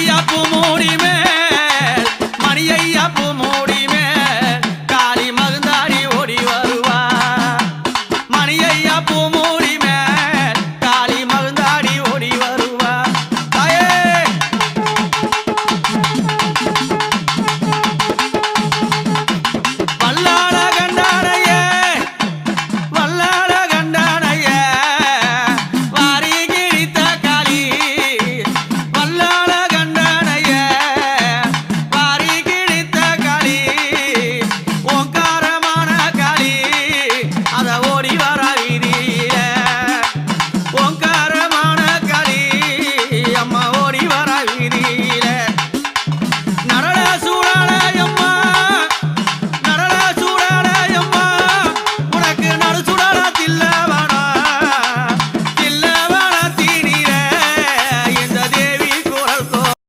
மணியையா பூமூடி மேல் மணியையா பூமூடி மேல் காளி மகுந்தாடி ஓடி வருவா மணியையா பூமூடி